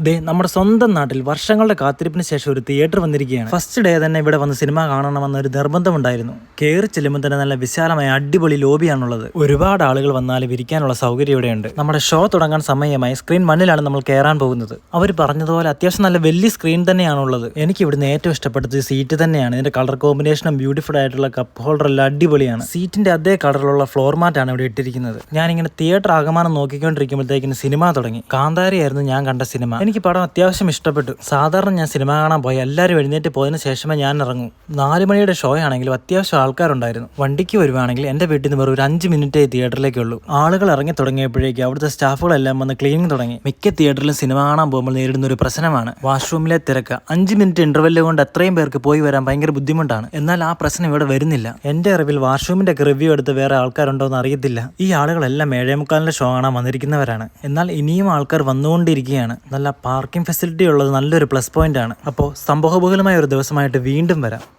ദേ നമ്മുടെ സ്വന്തം നാട്ടിൽ വർഷങ്ങളുടെ കാത്തിരിപ്പിന് ശേഷം ഒരു തിയേറ്റർ വന്നിരിക്കുകയാണ്. ഫസ്റ്റ് ഡേ തന്നെ ഇവിടെ വന്ന് സിനിമ കാണണമെന്ന ഒരു നിർബന്ധമുണ്ടായിരുന്നു. കയറി ചെല്ലുമ്പോൾ തന്നെ നല്ല വിശാലമായ അടിപൊളി ലോബിയാണുള്ളത്. ഒരുപാട് ആളുകൾ വന്നാൽ വിരിക്കാനുള്ള സൗകര്യം ഇവിടെയുണ്ട്. നമ്മുടെ ഷോ തുടങ്ങാൻ സമയമായി സ്ക്രീൻ മണ്ണിലാണ് നമ്മൾ കയറാൻ പോകുന്നത്. അവർ പറഞ്ഞതുപോലെ അത്യാവശ്യം നല്ല വലിയ സ്ക്രീൻ തന്നെയാണുള്ളത്. എനിക്ക് ഇവിടുന്ന് ഏറ്റവും ഇഷ്ടപ്പെട്ടത് സീറ്റ് തന്നെയാണ്. ഇതിന്റെ കളർ കോമ്പിനേഷനും ബ്യൂട്ടിഫുൾ ആയിട്ടുള്ള കപ്പ് ഹോൾഡർ എല്ലാം അടിപൊളിയാണ്. സീറ്റിന്റെ അതേ കളറിലുള്ള ഫ്ലോർ മാറ്റാണ് ഇവിടെ ഇട്ടിരിക്കുന്നത്. ഞാൻ ഇങ്ങനെ തിയേറ്റർ ആകമാനം നോക്കിക്കൊണ്ടിരിക്കുമ്പോഴത്തേക്കിന് സിനിമ തുടങ്ങി. കാന്താരിയായിരുന്നു ഞാൻ കണ്ട സിനിമ. എനിക്ക് പടം അത്യാവശ്യം ഇഷ്ടപ്പെട്ടു. സാധാരണ ഞാൻ സിനിമ കാണാൻ പോയി. എല്ലാവരും എഴുന്നേറ്റ് പോയതിനു ശേഷമേ ഞാൻ ഇറങ്ങൂ. നാല് മണിയുടെ ഷോ ആണെങ്കിലും അത്യാവശ്യം ആൾക്കാരുണ്ടായിരുന്നു. വണ്ടിക്ക് വരുവാണെങ്കിൽ എന്റെ വീട്ടിൽ നിന്ന് വെറും ഒരു അഞ്ച് മിനിറ്റേ തിയേറ്ററിലേക്കുള്ളൂ. ആളുകൾ ഇറങ്ങി തുടങ്ങിയപ്പോഴേക്ക് അവിടുത്തെ സ്റ്റാഫുകളെല്ലാം വന്ന് ക്ലീനിങ് തുടങ്ങി. മിക്ക തിയേറ്ററിലും സിനിമ കാണാൻ പോകുമ്പോൾ നേരിടുന്ന ഒരു പ്രശ്നമാണ് വാഷ്റൂമിലെ തിരക്ക്. അഞ്ച് മിനിറ്റ് ഇന്റർവെല്ല് കൊണ്ട് എത്രയും പേർക്ക് പോയി വരാൻ ഭയങ്കര ബുദ്ധിമുട്ടാണ്. എന്നാൽ ആ പ്രശ്നം ഇവിടെ വരുന്നില്ല. എന്റെ അറിവിൽ വാഷ്റൂമിന്റെ ഒക്കെ റിവ്യൂ എടുത്ത് വേറെ ആൾക്കാരുണ്ടോ എന്ന് അറിയത്തില്ല. ഈ ആളുകളെല്ലാം ഏഴേമുക്കാലിന്റെ ഷോ കാണാൻ വന്നിരിക്കുന്നവരാണ്. എന്നാൽ ഇനിയും ആൾക്കാർ വന്നുകൊണ്ടിരിക്കുകയാണ്. നല്ല പാർക്കിംഗ് ഫെസിലിറ്റി ഉള്ളത് നല്ലൊരു പ്ലസ് പോയിന്റ് ആണ്. അപ്പോൾ സംഭവബഹുലമായ ഒരു ദിവസമായിട്ട് വീണ്ടും വരാം.